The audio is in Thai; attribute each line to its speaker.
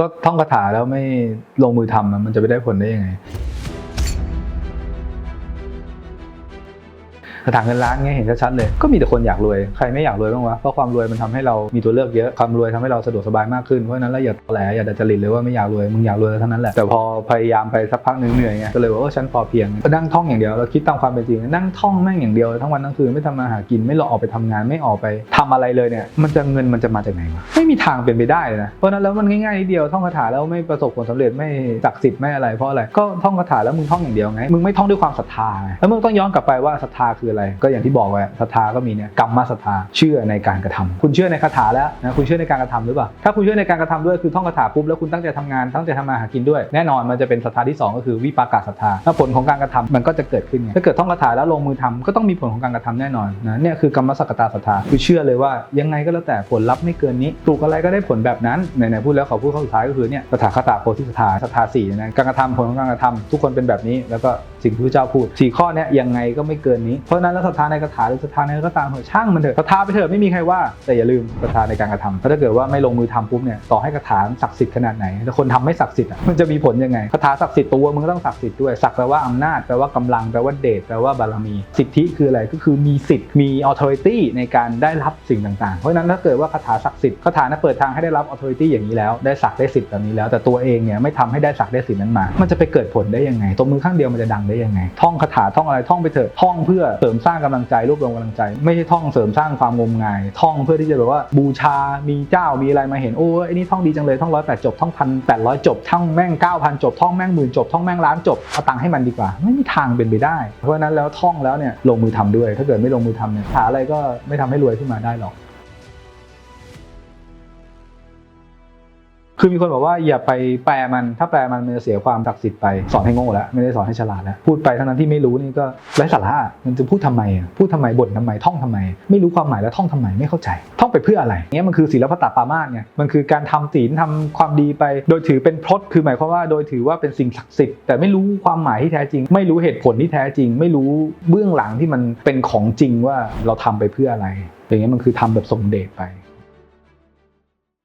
Speaker 1: ก็ท่องคาถาแล้วไม่ลงมือทำมันจะไปได้ผลได้ยังไง คาถาเงินล้านเงี้ยเห็นชัดๆเลย ก็มีแต่คนอยากรวย ใครไม่อยากรวยบ้างวะ เพราะความรวยมันทำให้เรามีตัวเลือกเยอะ ความรวยทำให้เราสะดวกสบายมากขึ้น เพราะนั้นเราอย่าแหลอย่าดัดจริตเลยว่าไม่อยากรวย มึงอยากรวยเท่านั้นแหละ แต่พอพยายามไปสักพักนึงเหนื่อยไง ก็เลยว่าเออฉันพอเพียงก็นั่งท่องอย่างเดียว เราคิดตามความเป็นจริง นั่งท่องแม่งอย่างเดียวทั้งวันทั้งคืนไม่ทำมาหากิน ไม่รอออกไปทำงาน ไม่ออกไปทำอะไรเลยเนี่ย มันจะเงินมันจะมาจากไหนวะ ไม่มีทางเป็นไปได้นะ เพราะนั้นแล้วมันง่ายๆนิดเดียวท่องคาถาแล้วไม่ประสบผลสำเร็จไม่ศักดิ์สิทธิ์ไม่อะไรเพราะอะไร ก็ท่องคาถาแล้วมึงท่องอย่างเดียวไง มึงไม่ท่องด้วยความศรัทธาแล้วมึงต้องย้อนกลับไปว่าศรัทธาคืออะไรก็อย่างที่บอกไว้ศรัทธาก็มีเนี่ยกรรมศรัทธาเชื่อในการกระทำคุณเชื่อในคาถาแล้วนะคุณเชื่อในการกระทำหรือเปล่าถ้าคุณเชื่อในการกระทำด้วยคือท่องคาถาปุ๊บแล้วคุณตั้งใจทำงานตั้งใจทำมาหากินด้วย แน่นอนมันจะเป็นศรัทธาที่สองก็คือวิปากศรัทธาถ้าผลของการกระทำมันก็จะเกิดขึ้นถ้าเกิดท่องคาถาแล้วลงมือทำก็ต้องมีผลของการกระทำแน่นอนนะเนี่ยคือกรรมสกตาศรัทธาคือเชื่อเลยว่ายังไงก็แล้วแต่ผลลัพธ์ไม่เกินนี้ปลูกอะไรก็ได้ผลแบบนั้นไหนๆพูดแล้วขอพูดข้อสุดท้ายก็คือเนี่ยสถาคตาโพธิสถาศรัทธาสี่นะการกระทำผลของการกระทำทุกคนเป็นแบบนี้ แล้วก็สิ่งที่พระเจ้าพูดสี่ข้อเนี้ยยังไงก็ไม่เกินนี้เพราะฉะนั้นแล้วศรัทธาในคาถาหรือศรัทธาในก็ตามเถอะช่างมันเถอะศรัทธาไปเถอะไม่มีใครว่าแต่อย่าลืมศรัทธาในการกระทำเพราะถ้าเกิดว่าไม่ลงมือทำปุ๊บเนี่ยต่อให้คาถาศักดิ์สิทธิ์ขนาดไหนแต่คนทำไม่ศักดิ์สิทธิ์มันจะมีผลยังไงคาถาศักดิ์สิทธิ์ตัวมึงก็ต้องศักดิ์สิทธิ์ด้วยศักดิ์แปลว่าอำนาจแปลว่ากำลังแปลว่าเดชแปลว่าบารมี สิทธิคืออะไรก็คือมีสิทธิ์มี authority ในการได้รับสิ่งต่างๆ เพราะฉะนั้นถ้าเกิดว่าคาถาศักดิ์สิทธิ์คาถานั้นเปิดทางให้ได้รับ authority อย่างนี้แล้วได้ศักดิ์ได้สิทธิ์แบบนี้แล้ว แต่ตัวเองเนี่ยไม่ทำให้ได้ศักดิ์ได้สิทธิ์นั้นมา มันจะไปเกิดผลได้ยังไงตัวมือข้างเดียวมันจะดังได้ยังไงท่องคาถาท่องอะไรท่องไปเถอะท่องเพื่อเริมสร้างกำลังใจรวบรวมกำลังใจ ไม่ใช่ท่องเสริมสร้างความงมงาย ท่องเพื่อที่จะแบบว่าบูชามีเจ้ามีอะไรมาเห็นโอ้ยไอ้นี่ท่องดีจังเลยท่องร้อยแปดจบท่องพันแปดร้อยจบท่องแม่งเก้าพันจบท่องแม่งหมื่นจบท่องแม่งล้านจบเอาตังค์ให้มันดีกว่า ไม่มีทางเป็นไปได้ เพราะฉะนั้นแล้วท่องแล้วเนี่ยลงมือทำด้วย ถ้าเกิดไม่ลงมือทำเนี่ยหาอะไรก็ไม่ทำให้รวยขึ้นมาได้หรอก คือมีคนบอกว่าอย่าไปแปลมัน ถ้าแปลมันมันจะเสียความศักดิ์สิทธิ์ไป สอนให้โง่แล้ว ไม่ได้สอนให้ฉลาดแล้ว พูดไปทั้งนั้นที่ไม่รู้นี่ก็ไร้สาระมันจะพูดทำไมอะพูดทำไมบ่นทำไม ท่องทำไม ไม่รู้ความหมายแล้วท่องทำไม ไม่เข้าใจ ท่องไปเพื่ออะไรเงี้ยมันคือศีลปตปามาสไงมันคือการทำศีลทำความดีไป โดยถือเป็นพรตคือหมายความว่าโดยถือว่าเป็นสิ่งศักดิ์สิทธิ์แต่ไม่รู้ความหมายที่แท้จริง ไม่รู้เหตุผลที่แท้จริง ไม่รู้เบื้องหลังที่มันเป็นของจริงว่าเราทำไปเพื่ออะไรอย่างเงี้ยมันคือทำแบบสมเด็จไป